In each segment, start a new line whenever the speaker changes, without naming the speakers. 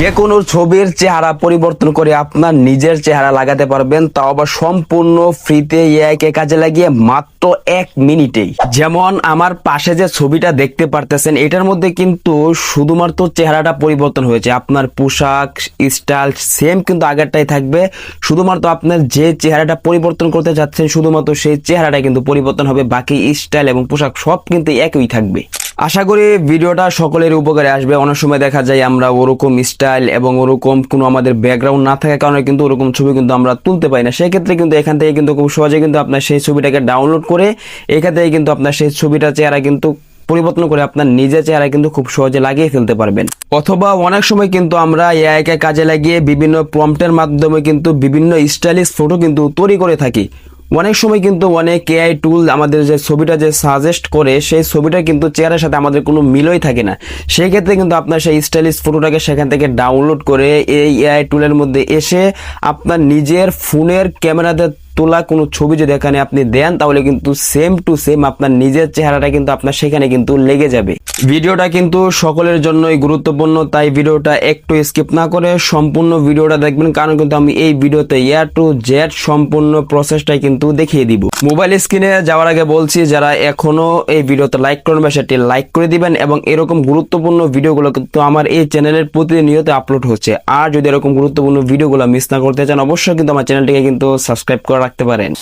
যে কোনো ছবির চেহারা পরিবর্তন করে আপনার নিজের চেহারা লাগাতে পারবেন তাও আবার সম্পূর্ণ ফ্রিতে এআইকে কাজে লাগিয়ে মাত্র এক মিনিটেই। যেমন আমার পাশে যে ছবিটা দেখতে পারতেছেন, এটার মধ্যে কিন্তু শুধুমাত্র চেহারাটা পরিবর্তন হয়েছে। আপনার পোশাক, স্টাইল সেম কিন্তু আগেরটাই থাকবে। শুধুমাত্র আপনার যে চেহারাটা পরিবর্তন করতে যাচ্ছেন শুধুমাত্র সেই চেহারাটা কিন্তু পরিবর্তন হবে। বাকি স্টাইল এবং পোশাক সব কিন্তু একই থাকবে। আশা করি ভিডিওটা সকলের উপকারে আসবে। অনেক সময় দেখা যায় আমরা ওরকম স্টাইল এবং ওরকম কোনো আমাদের ব্যাকগ্রাউন্ড না থাকার কারণে কিন্তু ওরকম ছবি কিন্তু আমরা তুলতে পারি না। সেক্ষেত্রে কিন্তু এখান থেকে কিন্তু খুব সহজে কিন্তু আপনার সেই ছবিটাকে ডাউনলোড করে এখান থেকে কিন্তু আপনার সেই ছবিটা চেহারা কিন্তু পরিবর্তন করে আপনার নিজের চেহারা কিন্তু খুব সহজে লাগিয়ে ফেলতে পারবেন। অথবা অনেক সময় কিন্তু আমরা এআইকে কাজে লাগিয়ে বিভিন্ন প্রম্পটের মাধ্যমে কিন্তু বিভিন্ন স্টাইলিশ ফটো কিন্তু তৈরি করে থাকি। অনেক সময় কিন্তু অনেক এআই টুল আমাদের যে ছবিটা যে সাজেস্ট করে, সেই ছবিটা কিন্তু চেয়ারের সাথে আমাদের কোনো মিলই থাকে না। সেই ক্ষেত্রে কিন্তু আপনার সেই স্টাইলিশ ফটোটাকে সেখান থেকে ডাউনলোড করে এই এআই টুলের মধ্যে এসে আপনার নিজের ফোনের ক্যামেরাতে তোলা কোনো ছবি যদি এখানে আপনি দেন, তাহলে কিন্তু সেম টু সেম আপনার নিজের চেহারাটা কিন্তু আপনার সেখানে কিন্তু লেগে যাবে। ভিডিওটা কিন্তু সকলের জন্যই গুরুত্বপূর্ণ, তাই ভিডিওটা একটু স্কিপ না করে সম্পূর্ণ ভিডিওটা দেখবেন, কারণ কিন্তু আমি এই ভিডিওতে এয়ার টু জেড সম্পূর্ণ প্রসেসটাই কিন্তু দেখিয়ে দিব। মোবাইল স্ক্রিনে যাওয়ার আগে বলছি, যারা এখনও এই ভিডিওতে লাইক করবেন সেটি লাইক করে দিবেন, এবং এরকম গুরুত্বপূর্ণ ভিডিওগুলো কিন্তু আমার এই চ্যানেলের প্রতিনিয়ত আপলোড হচ্ছে। আর যদি এরকম গুরুত্বপূর্ণ ভিডিওগুলো মিস না করতে চান, অবশ্যই কিন্তু আমার চ্যানেলটিকে কিন্তু সাবস্ক্রাইব করে রাখতে পারেন।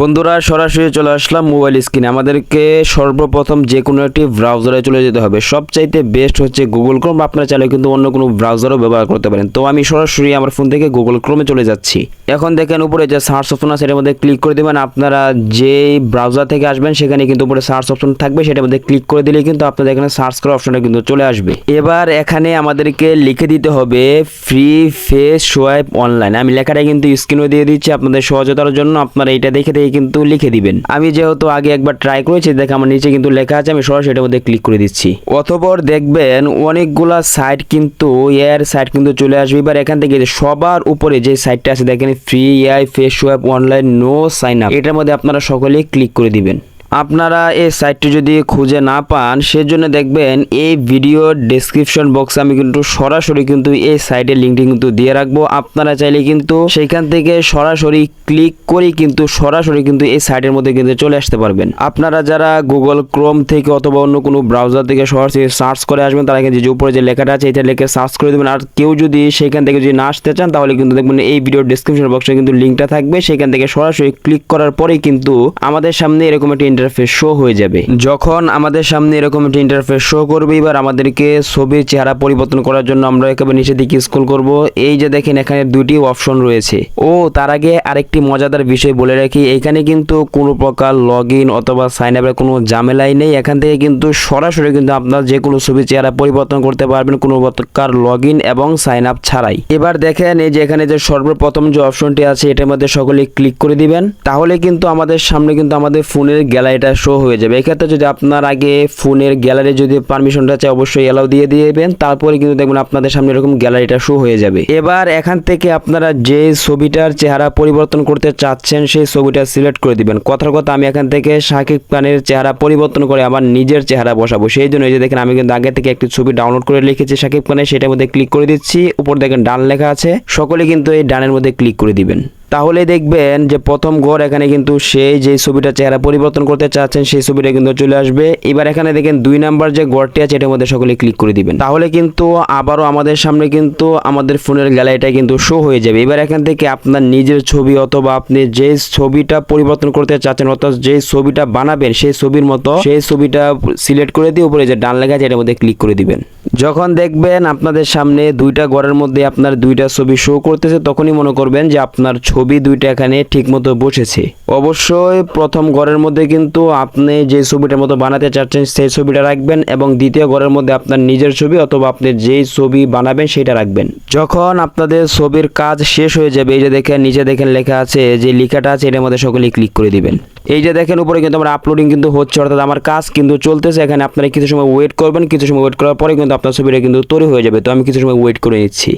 বন্ধুরা, সরাসরি চলে আসলাম মোবাইল স্ক্রিনে আমাদেরকে সর্বপ্রথম যে কোনো একটি ব্রাউজারে চলে যেতে হবে। সবচাইতে বেস্ট হচ্ছে গুগল ক্রোম আপনারা চাইলে কিন্তু অন্য কোনো ব্রাউজারও ব্যবহার করতে পারেন। তো আমি সরাসরি আমার ফোন থেকে গুগল ক্রোমে চলে যাচ্ছি। এখন দেখেন উপরে যে সার্চ অপশন আছে সেটার মধ্যে ক্লিক করে দেবেন। আপনারা যে ব্রাউজার থেকে আসবেন, সেখানে কিন্তু উপরে সার্চ অপশন থাকবে। সেটার মধ্যে ক্লিক করে দিলে কিন্তু আপনাদের এখানে সার্চ করার অপশনটা কিন্তু চলে আসবে। এবার এখানে আমাদেরকে লিখে দিতে হবে ফ্রি ফেস সোয়াইপ অনলাইন আমি লেখাটা কিন্তু স্ক্রিনও দিয়ে দিচ্ছি আপনাদের সহজতার জন্য। আপনারা এটা দেখে দেখে কিন্তু লিখে দিবেন। আমি যেহেতু আগে একবার ট্রাই করেছি, দেখে আমার নিচে কিন্তু লেখা আছে, আমি সরাসরি এটার মধ্যে ক্লিক করে দিচ্ছি। অতপর দেখবেন অনেকগুলা সাইট কিন্তু এর সাইট কিন্তু চলে আসবে। এবার এখান থেকে সবার উপরে যে সাইটটা আছে, দেখেন free AI face online no sign up এটার মধ্যে আপনারা সকলেই ক্লিক করে দিবেন। আপনারা এই সাইটটি যদি খুঁজে না পান, সেজন্য দেখবেন এই ভিডিও ডেসক্রিপশন বক্সে আমি কিন্তু সরাসরি কিন্তু এই সাইটের লিঙ্কটি কিন্তু দিয়ে রাখব। আপনারা চাইলে কিন্তু সেখান থেকে সরাসরি ক্লিক করে কিন্তু সরাসরি কিন্তু এই সাইটের মধ্যে কিন্তু চলে আসতে পারবেন। আপনারা যারা গুগল ক্রোম থেকে অথবা অন্য কোনো ব্রাউজার থেকে সরাসরি সার্চ করে আসবেন, তারা কিন্তু যে উপরে যে লেখাটা আছে, এটা লেখে সার্চ করে দেবেন। আর কেউ যদি সেখান থেকে যদি না আসতে চান, তাহলে কিন্তু দেখবেন এই ভিডিও ডেসক্রিপশন বক্সে কিন্তু লিঙ্কটা থাকবে। সেখান থেকে সরাসরি ক্লিক করার পরেই কিন্তু আমাদের সামনে এরকম একটি ইন্টারফেস শো হয়ে যাবে। যখন আমাদের সামনে এরকম একটি ইন্টারফেস শো করবে, এবার আমাদেরকে ছবির চেহারা পরিবর্তন করার জন্য আমরা একেবারে নিচের দিকে স্ক্রল করব। এই যে দেখেন, এখানে দুটি অপশন রয়েছে। ও, তার আগে আরেকটি মজাদার বিষয় বলে রাখি, এখানে কিন্তু কোনো প্রকার লগ ইন অথবা সাইন আপের কোনো ঝামেলাই নেই। এখান থেকে কিন্তু সরাসরি কিন্তু আপনার যে কোনো ছবির চেহারা পরিবর্তন করতে পারবেন কোনো প্রকার লগ ইন এবং সাইন আপ ছাড়াই। এবার দেখেন, এই যে এখানে যে সর্বপ্রথম যে অপশনটি আছে, এটার মধ্যে সকলে ক্লিক করে দিবেন। তাহলে কিন্তু আমাদের সামনে কিন্তু আমাদের ফোনের গ্যালারিটা শো হয়ে যাবে। এক্ষেত্রে যদি আপনার আগে ফোনের গ্যালারি যদি পারমিশনটা চাই, অবশ্যই অ্যালাউ দিয়ে দিবেন। তারপরে কিন্তু দেখবেন আপনাদের সামনে এরকম গ্যালারিটা শো হয়ে যাবে। এবার এখান থেকে আপনারা যে ছবিটার চেহারা পরিবর্তন করতে চাচ্ছেন, সেই ছবিটা সিলেক্ট করে দিবেন। কথার কথা, আমি এখান থেকে শাকিব খানের চেহারা পরিবর্তন করে আমার নিজের চেহারা বসাবো। সেই জন্য এই যে দেখেন, আমি কিন্তু আগে থেকে একটি ছবি ডাউনলোড করে লিখেছি শাকিব খানের। সেটার মধ্যে ক্লিক করে দিচ্ছি। উপর দেখেন ডান লেখা আছে। সকলে কিন্তু এই ডানের মধ্যে ক্লিক করে দিবেন। তাহলে দেখবেন যে প্রথম ঘর এখানে কিন্তু সেই যে ছবিটা চেহারা পরিবর্তন করতে চাচ্ছেন, সেই ছবিটা কিন্তু চলে আসবে। এবার এখানে দেখেন দুই নাম্বার যে ঘরটি আছে, এটার মধ্যে সকলে ক্লিক করে দিবেন। তাহলে কিন্তু আবারও আমাদের সামনে কিন্তু আমাদের ফোনের গ্যালারিটা কিন্তু শো হয়ে যাবে। এবার এখান থেকে আপনার নিজের ছবি অথবা আপনি যে ছবিটা পরিবর্তন করতে চাচ্ছেন, অর্থাৎ যে ছবিটা বানাবেন, সেই ছবির মতো, সেই ছবিটা সিলেক্ট করে দিয়ে উপরে যে ডান লেখা আছে, এটার মধ্যে ক্লিক করে দিবেন। যখন দেখবেন আপনাদের সামনে দুইটা ঘরের মধ্যে আপনার দুইটা ছবি শো করতেছে, তখনই মনে করবেন যে আপনার ছবি দুইটা এখানে ঠিকমতো বসেছে। অবশ্যই প্রথম ঘরের মধ্যে কিন্তু আপনি যে ছবিটার মতো বানাতে চাচ্ছেন সেই ছবিটা রাখবেন এবং দ্বিতীয় ঘরের মধ্যে আপনার নিজের ছবি অথবা আপনি যেই ছবি বানাবেন সেটা রাখবেন। যখন আপনাদের ছবির কাজ শেষ হয়ে যাবে, এই যে দেখেন, নিচে দেখেন লেখা আছে যে লেখাটা আছে, এটার মধ্যে সকলেই ক্লিক করে দিবেন। এই যে দেখেন, উপরে কিন্তু আমার আপলোডিং কিন্তু হচ্ছে, অর্থাৎ আমার কাজ কিন্তু চলতেছে। এখানে আপনারা কিছু সময় ওয়েট করবেন, কিছু সময় ওয়েট করার পরে কিন্তু আপনার ছবিটা কিন্তু তৈরি হয়ে যাবে। তো আমি কিছু সময় ওয়েট করে নিচ্ছি।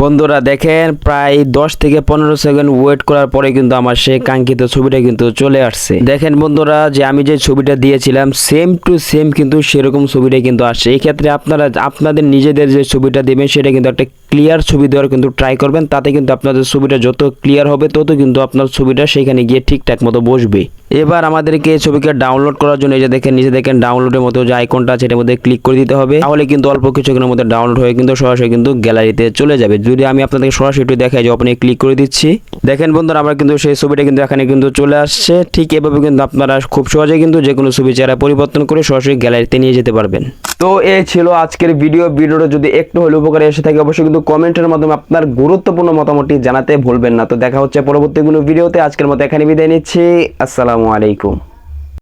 বন্ধুরা দেখেন, প্রায় দশ থেকে পনেরো সেকেন্ড ওয়েট করার পরে কিন্তু আমার সেই কাঙ্ক্ষিত ছবিটা কিন্তু চলে আসছে। দেখেন বন্ধুরা, যে আমি যে ছবিটা দিয়েছিলাম সেম টু সেম কিন্তু সেরকম ছবিটা কিন্তু আসছে। এই ক্ষেত্রে আপনারা, আপনাদের নিজেদের যে ছবিটা দেবেন, সেটা কিন্তু একটা ক্লিয়ার ছবি দেওয়ার কিন্তু ট্রাই করবেন। তাতে কিন্তু আপনাদের ছবিটা যত ক্লিয়ার হবে, তত কিন্তু আপনার ছবিটা সেখানে গিয়ে ঠিকঠাক মতো বসবে। এবার আমাদেরকে ছবিকে ডাউনলোড করার জন্য এই যে দেখেন নিচে দেখেন ডাউনলোডের মতো যে আইকনটা আছে এটার মধ্যে ক্লিক করে দিতে হবে। তাহলে কিন্তু অল্প কিছুক্ষণের মধ্যে ডাউনলোড হয়ে কিন্তু সরাসরি কিন্তু গ্যালারিতে চলে যাবে। যদি আমি আপনাদের সরাসরি দেখাই যে আপনি ক্লিক করে দিচ্ছি। দেখেন বন্ধুরা, আমরা কিন্তু সেই ছবিটা কিন্তু এখানে কিন্তু চলে আসছে। ঠিক এভাবে কিন্তু আপনারা খুব সহজে কিন্তু যে কোনো ছবি চেহারা পরিবর্তন করে সরাসরি গ্যালারিতে নিয়ে যেতে পারবেন। তো এই ছিল আজকের ভিডিও ভিডিওটা যদি একটু হলে উপকারে এসে থাকে, অবশ্যই কিন্তু কমেন্টের মাধ্যমে আপনার গুরুত্বপূর্ণ মতামতটি জানাতে ভুলবেন না। তো দেখা হচ্ছে পরবর্তী কোনো ভিডিওতে আজকের মতো এখানে বিদায় নিচ্ছি। আসসালামু আলাইকুম।